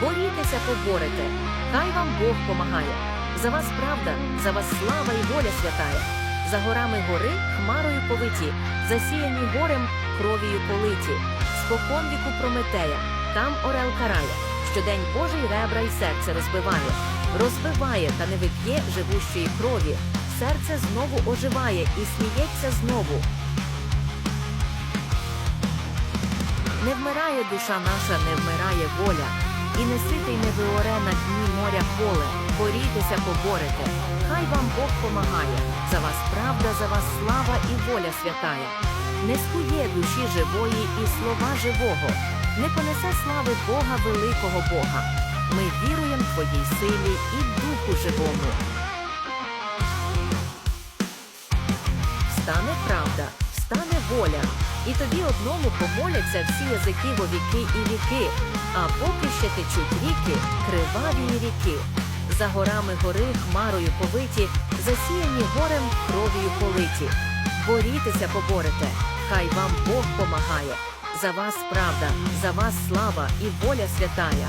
Борітеся, поборете, хай вам Бог помагає. За вас правда, за вас слава і воля святая. За горами гори хмарою повиті, засіяні горем кров'ю политі. Спокон віку Прометея, там орел карає, щодень Божий ребра й серце розбиває, розбиває та не вип'є живущої крові. Серце знову оживає і сміється знову. Не вмирає душа наша, не вмирає воля, і не ситий не виоре на дні моря поле, борітеся, поборете, хай вам Бог помагає, за вас правда, за вас слава і воля святая. Не скує душі живої і слова живого, не понесе слави Бога, великого Бога. Ми віруємо Твоїй силі і Духу живому. Встане правда, встане воля, і тобі одному помоляться всі язики во віки і віки, а поки ще течуть ріки, криваві ріки. За горами гори хмарою повиті, засіяні горем кров'ю политі. Борітеся, поборете, хай вам Бог помагає. За вас правда, за вас слава і воля святая.